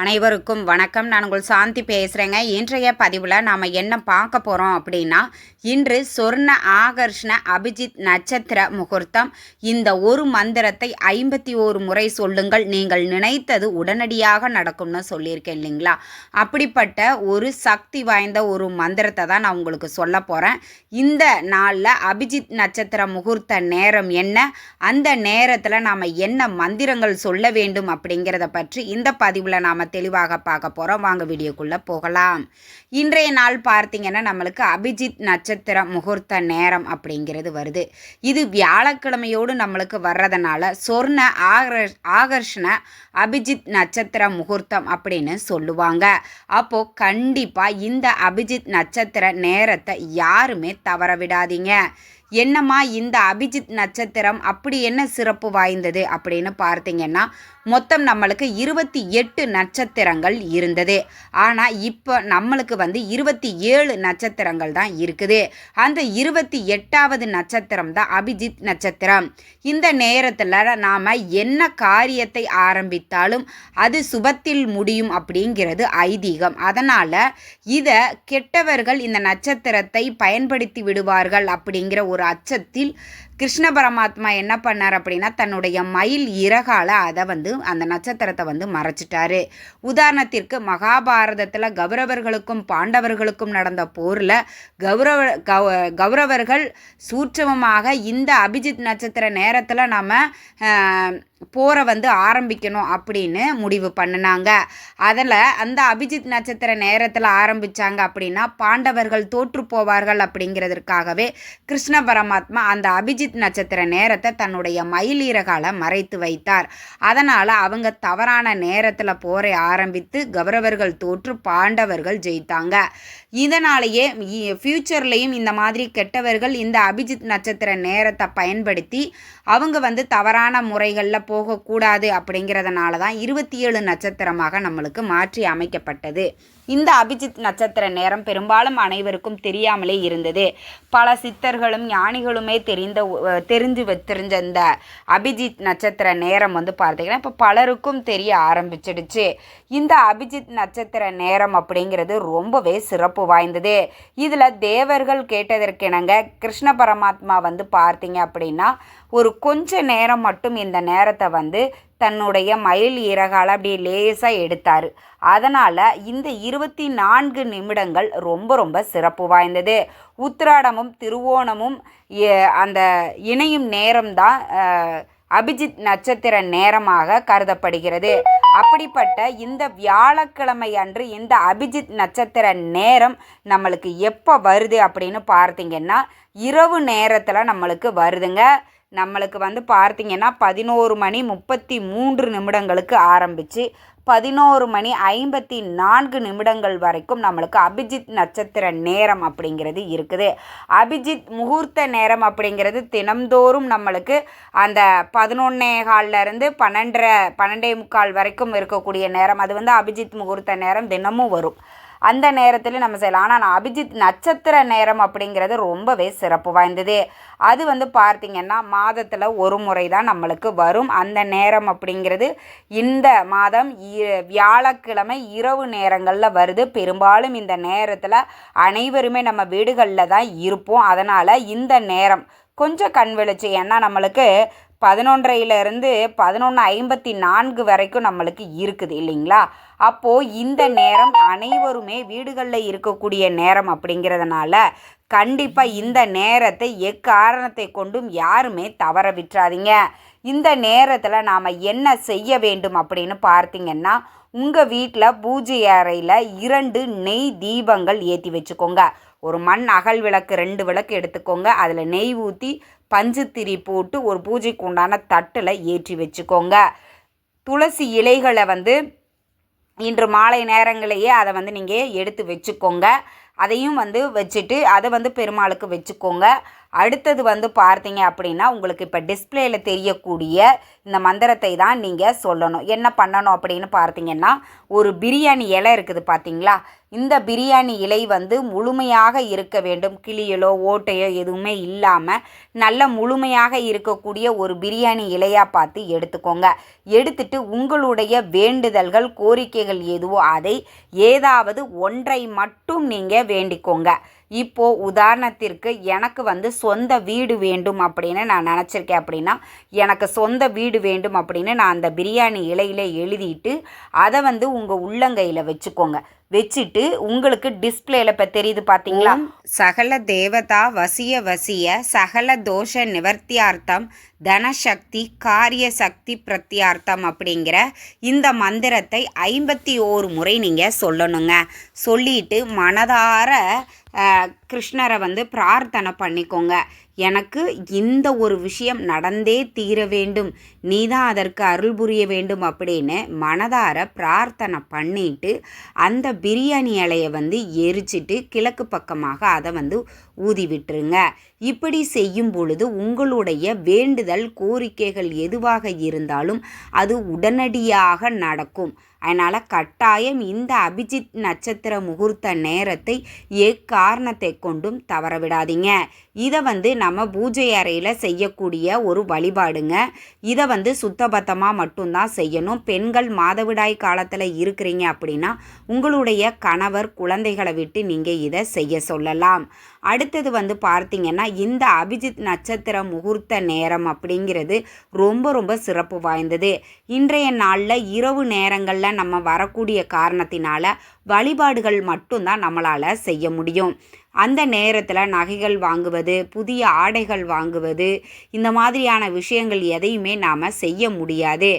அனைவருக்கும் வணக்கம். நான் உங்கள் சாந்தி பேசுகிறேங்க இன்றைய பதிவில் நாம் என்ன பார்க்க போகிறோம் அப்படின்னா இன்று சொர்ண ஆகர்ஷ்ண அபிஜித் நட்சத்திர முகூர்த்தம். இந்த ஒரு மந்திரத்தை ஐம்பத்தி ஓரு முறை சொல்லுங்கள். நீங்கள் நினைத்தது உடனடியாக நடக்கும்னு சொல்லியிருக்கேன் இல்லைங்களா? அப்படிப்பட்ட ஒரு சக்தி வாய்ந்த ஒரு மந்திரத்தை தான் நான் உங்களுக்கு சொல்ல போகிறேன் இந்த நாளில் அபிஜித் நட்சத்திர முகூர்த்த நேரம் என்ன? அந்த நேரத்தில் நாம் என்ன மந்திரங்கள் சொல்ல வேண்டும் அப்படிங்கிறத பற்றி இந்த பதிவில் நாம் தெளிவாக பார்க்க போகிறோம் வாங்க வீடியோக்குள்ளே போகலாம். இன்றைய நாள் பார்த்தீங்கன்னா நம்மளுக்கு அபிஜித் நட்சத்திர முகூர்த்த நேரம் அப்படிங்கிறது வருது. இது வியாழக்கிழமையோடு நம்மளுக்கு வர்றதுனால சொர்ண ஆகர் ஆகர்ஷண அபிஜித் நட்சத்திர முகூர்த்தம் அப்படின்னு சொல்லுவாங்க. அப்போது கண்டிப்பாக இந்த அபிஜித் நட்சத்திர நேரத்தை யாருமே தவற விடாதீங்க. என்னம்மா இந்த அபிஜித் நட்சத்திரம் அப்படி என்ன சிறப்பு வாய்ந்தது அப்படின்னு பார்த்தீங்கன்னா மொத்தம் நம்மளுக்கு இருபத்தி எட்டு நட்சத்திரங்கள் இருந்தது. ஆனால் இப்போ நம்மளுக்கு வந்து இருபத்தி ஏழு நட்சத்திரங்கள் தான் இருக்குது. அந்த இருபத்தி எட்டாவது நட்சத்திரம் தான் அபிஜித் நட்சத்திரம். இந்த நேரத்தில் நாம் என்ன காரியத்தை ஆரம்பித்தாலும் அது சுபத்தில் முடியும் அப்படிங்கிறது ஐதீகம். அதனால் இதை கெட்டவர்கள் இந்த நட்சத்திரத்தை பயன்படுத்தி விடுவார்கள் அப்படிங்கிற ஒரு ஒரு அச்சத்தில் கிருஷ்ண பரமாத்மா என்ன பண்ணார் அப்படின்னா தன்னுடைய மயில் இறகால அதை வந்து அந்த நட்சத்திரத்தை வந்து மறைச்சிட்டாரு. உதாரணத்திற்கு மகாபாரதத்தில் கௌரவர்களுக்கும் பாண்டவர்களுக்கும் நடந்த போரில் கௌரவ கௌரவர்கள் சூட்சமமாக இந்த அபிஜித் நட்சத்திர நேரத்தில் நம்ம போரை வந்து ஆரம்பிக்கணும் அப்படின்னு முடிவு பண்ணினாங்க. அதில் அந்த அபிஜித் நட்சத்திர நேரத்தில் ஆரம்பித்தாங்க அப்படின்னா பாண்டவர்கள் தோற்று போவார்கள் அப்படிங்கிறதுக்காகவே கிருஷ்ண பரமாத்மா அந்த அபிஜித் நட்சத்திர நேரத்தை தன்னுடைய மயிலீரகால மறைத்து வைத்தார். அதனால் அவங்க தவறான நேரத்தில் போரை ஆரம்பித்து கௌரவர்கள் தோற்று பாண்டவர்கள் ஜெயித்தாங்க. இதனாலேயே ஃப்யூச்சர்லேயும் இந்த மாதிரி கெட்டவர்கள் இந்த அபிஜித் நட்சத்திர நேரத்தை பயன்படுத்தி அவங்க வந்து தவறான முறைகளில் போகக்கூடாது அப்படிங்கிறதுனால தான் இருபத்தி ஏழு நட்சத்திரமாக நம்மளுக்கு மாற்றி அமைக்கப்பட்டது. இந்த அபிஜித் நட்சத்திர நேரம் பெரும்பாலும் அனைவருக்கும் தெரியாமலே இருந்தது. பல சித்தர்களும் ஞானிகளுமே தெரிந்த தெரிஞ்சு தெரிஞ்ச இந்த அபிஜித் நட்சத்திர நேரம் வந்து பார்த்தீங்கன்னா இப்போ பலருக்கும் தெரிய ஆரம்பிச்சிடுச்சு. இந்த அபிஜித் நட்சத்திர நேரம் அப்படிங்கிறது ரொம்பவே சிறப்பு வாய்ந்தது. இதில் தேவர்கள் கேட்டதற்கிணங்க கிருஷ்ண பரமாத்மா வந்து பார்த்தீங்க அப்படின்னா ஒரு கொஞ்ச நேரம் மட்டும் இந்த நேரத்தை வந்து தன்னுடைய மயில் இறகால் அப்படியே லேசாக எடுத்தார். அதனால் இந்த இருபத்தி நான்கு நிமிடங்கள் ரொம்ப ரொம்ப சிறப்பு வாய்ந்தது. உத்திராடமும் திருவோணமும் அந்த இணையும் நேரம்தான் அபிஜித் நட்சத்திர நேரமாக கருதப்படுகிறது. அப்படிப்பட்ட இந்த வியாழக்கிழமை அன்று இந்த அபிஜித் நட்சத்திர நேரம் நம்மளுக்கு எப்போ வருது அப்படின்னு பார்த்தீங்கன்னா இரவு நேரத்தில் நம்மளுக்கு வருதுங்க. நம்மளுக்கு வந்து பார்த்திங்கன்னா பதினோரு மணி முப்பத்தி மூன்று நிமிடங்களுக்கு ஆரம்பித்து பதினோரு மணி ஐம்பத்தி நான்கு நிமிடங்கள் வரைக்கும் நம்மளுக்கு அபிஜித் நட்சத்திர நேரம் அப்படிங்கிறது இருக்குது. அபிஜித் முகூர்த்த நேரம் அப்படிங்கிறது தினம்தோறும் நம்மளுக்கு அந்த பதினொன்னே காலிலேருந்து பன்னெண்டரை பன்னெண்டே முக்கால் வரைக்கும் இருக்கக்கூடிய நேரம். அது வந்து அபிஜித் முகூர்த்த நேரம் தினமும் வரும். அந்த நேரத்தில் நம்ம செய்யலாம். ஆனால் அபிஜித் நட்சத்திர நேரம் அப்படிங்கிறது ரொம்பவே சிறப்பு வாய்ந்தது. அது வந்து பார்த்திங்கன்னா மாதத்தில் ஒரு முறை தான் நம்மளுக்கு வரும். அந்த நேரம் அப்படிங்கிறது இந்த மாதம் வியாழக்கிழமை இரவு நேரங்களில் வருது. பெரும்பாலும் இந்த நேரத்தில் அனைவருமே நம்ம வீடுகளில் தான் இருப்போம். அதனால் இந்த நேரம் கொஞ்சம் கண் வெளிச்சு ஏன்னா நம்மளுக்கு பதினொன்றையிலேருந்து பதினொன்று ஐம்பத்தி நான்கு வரைக்கும் நம்மளுக்கு இருக்குது இல்லைங்களா? அப்போது இந்த நேரம் அனைவருமே வீடுகளில் இருக்கக்கூடிய நேரம் அப்படிங்கிறதுனால கண்டிப்பாக இந்த நேரத்தை எக்காரணத்தை கொண்டும் யாருமே தவற விட்டுறாதீங்க. இந்த நேரத்தில் நாம் என்ன செய்ய வேண்டும் அப்படின்னு பார்த்தீங்கன்னா உங்கள் வீட்டில் பூஜை அறையில் இரண்டு நெய் தீபங்கள் ஏற்றி வச்சுக்கோங்க. ஒரு மண் அகல் விளக்கு ரெண்டு விளக்கு எடுத்துக்கோங்க. அதில் நெய் ஊற்றி பஞ்சு திரி போட்டு ஒரு பூஜைக்கு உண்டான தட்டில் ஏற்றி வச்சுக்கோங்க. துளசி இலைகளை வந்து இன்று மாலை நேரங்களையே அதை வந்து நீங்கள் எடுத்து வச்சுக்கோங்க. அதையும் வந்து வச்சுட்டு அதை வந்து பெருமாளுக்கு வச்சுக்கோங்க. அடுத்தது வந்து பார்த்தீங்க அப்படின்னா உங்களுக்கு இப்போ டிஸ்பிளேயில் தெரியக்கூடிய இந்த மந்திரத்தை தான் நீங்கள் சொல்லணும். என்ன பண்ணணும் அப்படின்னு பார்த்தீங்கன்னா ஒரு பிரியாணி இலை இருக்குது பார்த்தீங்களா? இந்த பிரியாணி இலை வந்து முழுமையாக இருக்க வேண்டும். கிளியலோ ஓட்டையோ எதுவுமே இல்லாமல் நல்ல முழுமையாக இருக்கக்கூடிய ஒரு பிரியாணி இலையாக பார்த்து எடுத்துக்கோங்க. எடுத்துட்டு உங்களுடைய வேண்டுதல்கள் கோரிக்கைகள் எதுவோ அதை ஏதாவது ஒன்றை மட்டும் நீங்கள் வேண்டிக்கோங்க. இப்போ உதாரணத்திற்கு எனக்கு வந்து சொந்த வீடு வேண்டும் அப்படின்னு நான் நினச்சிருக்கேன் அப்படின்னா எனக்கு சொந்த வீடு வேண்டும் அப்படின்னு நான் அந்த பிரியாணி இலையில எழுதிட்டு அதை வந்து உங்கள் உள்ளங்கையில் வச்சுக்கோங்க. வச்சுட்டு உங்களுக்கு டிஸ்பிளேல இப்போ தெரியுது பார்த்தீங்களா சகல தேவதா வசிய வசிய சகல தோஷ நிவர்த்தியார்த்தம் தனசக்தி காரிய சக்தி பிரத்தியார்த்தம் அப்படிங்கிற இந்த மந்திரத்தை ஐம்பத்தி ஓரு முறை நீங்கள் சொல்லணுங்க. சொல்லிட்டு மனதார 哎。கிருஷ்ணரை வந்து பிரார்த்தனை பண்ணிக்கோங்க. எனக்கு இந்த ஒரு விஷயம் நடந்தே தீர வேண்டும். நீ தான் அதற்கு அருள் புரிய வேண்டும் அப்படின்னு மனதார பிரார்த்தனை பண்ணிட்டு அந்த பிரியாணி இலையை வந்து எரிச்சிட்டு கிழக்கு பக்கமாக அதை வந்து ஊதி விட்டுருங்க. இப்படி செய்யும் பொழுது உங்களுடைய வேண்டுதல் கோரிக்கைகள் எதுவாக இருந்தாலும் அது உடனடியாக நடக்கும். அதனால் கட்டாயம் இந்த அபிஜித் நட்சத்திர முகூர்த்த நேரத்தை எக்காரணத்தை கொண்டும் தவற விடாதீங்க இதை வந்து நம்ம பூஜை அறையில் செய்யக்கூடிய ஒரு வழிபாடுங்க. இதை வந்து சுத்தபத்தமாக மட்டும்தான் செய்யணும். பெண்கள் மாதவிடாய் காலத்தில் இருக்கிறீங்க அப்படின்னா உங்களுடைய கணவர் குழந்தைகளை விட்டு நீங்கள் இதை செய்ய சொல்லலாம். அடுத்தது வந்து பார்த்தீங்கன்னா இந்த அபிஜித் நட்சத்திர முகூர்த்த நேரம் அப்படிங்கிறது ரொம்ப ரொம்ப சிறப்பு வாய்ந்தது. இன்றைய நாளில் இரவு நேரங்களில் நம்ம வரக்கூடிய காரணத்தினால வழிபாடுகள் மட்டும்தான் நம்மளால் செய்ய முடியும். அந்த நேரத்தில் நகைகள் வாங்குவது புதிய ஆடைகள் வாங்குவது இந்த மாதிரியான விஷயங்கள் எதையுமே நாம் செய்ய முடியாது.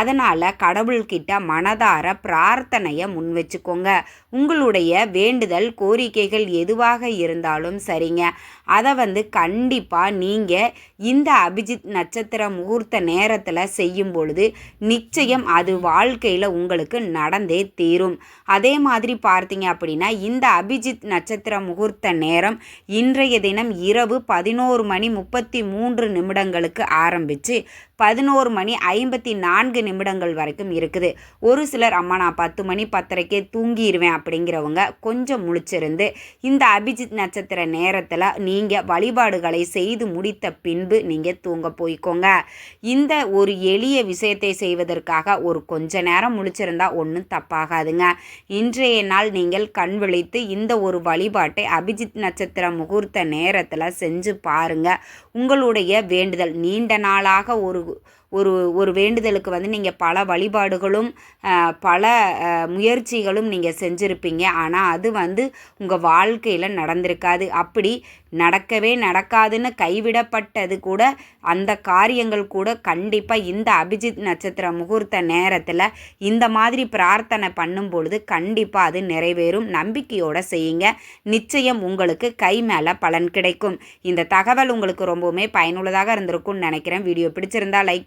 அதனால் கடவுள்கிட்ட மனதார பிரார்த்தனையை முன் வச்சுக்கோங்க. உங்களுடைய வேண்டுதல் கோரிக்கைகள் எதுவாக இருந்தாலும் சரிங்க. அதை வந்து கண்டிப்பாக நீங்கள் இந்த அபிஜித் நட்சத்திர முகூர்த்த நேரத்தில் செய்யும் பொழுது நிச்சயம் அது வாழ்க்கையில் உங்களுக்கு நடந்தே தீரும். அதே மாதிரி பார்த்தீங்க அப்படின்னா இந்த அபிஜித் நட்சத்திர முகூர்த்த நேரம் இன்றைய தினம் இரவு பதினோரு மணி முப்பத்தி மூன்று நிமிடங்களுக்கு ஆரம்பித்து பதினோரு மணி ஐம்பத்தி நான்கு நிமிடங்கள் வரைக்கும் இருக்குது. ஒரு சிலர் அம்மா நான் பத்து மணி பத்தரைக்கே தூங்கிடுவேன் அப்படிங்கிறவங்க கொஞ்சம் முழிச்சிருந்து இந்த அபிஜித் நட்சத்திர நேரத்தில் நீங்கள் வழிபாடுகளை செய்து முடித்த பின்பு நீங்கள் தூங்க போய்க்கோங்க. இந்த ஒரு எளிய விஷயத்தை செய்வதற்காக ஒரு கொஞ்ச நேரம் முழிச்சிருந்தா ஒன்றும் தப்பாகாதுங்க. இன்றைய நாள் நீங்கள் கண் விழித்து இந்த ஒரு வழிபாட்டை அபிஜித் நட்சத்திர முகூர்த்த நேரத்தில் செஞ்சு பாருங்கள் உங்களுடைய வேண்டுதல் நீண்ட நாளாக ஒரு Oui. ஒரு ஒரு வேண்டுதலுக்கு வந்து நீங்கள் பல வழிபாடுகளும் பல முயற்சிகளும் நீங்கள் செஞ்சுருப்பீங்க. ஆனால் அது வந்து உங்கள் வாழ்க்கையில் நடந்திருக்காது. அப்படி நடக்கவே நடக்காதுன்னு கைவிடப்பட்டது கூட அந்த காரியங்கள் கூட கண்டிப்பாக இந்த அபிஜித் நட்சத்திர முகூர்த்த நேரத்தில் இந்த மாதிரி பிரார்த்தனை பண்ணும் பொழுது கண்டிப்பாக அது நிறைவேறும். நம்பிக்கையோடு செய்யுங்க. நிச்சயம் உங்களுக்கு கை மேலே பலன் கிடைக்கும். இந்த தகவல் உங்களுக்கு ரொம்பவுமே பயனுள்ளதாக இருந்திருக்கும்னு நினைக்கிறேன். வீடியோ பிடிச்சிருந்தா லைக்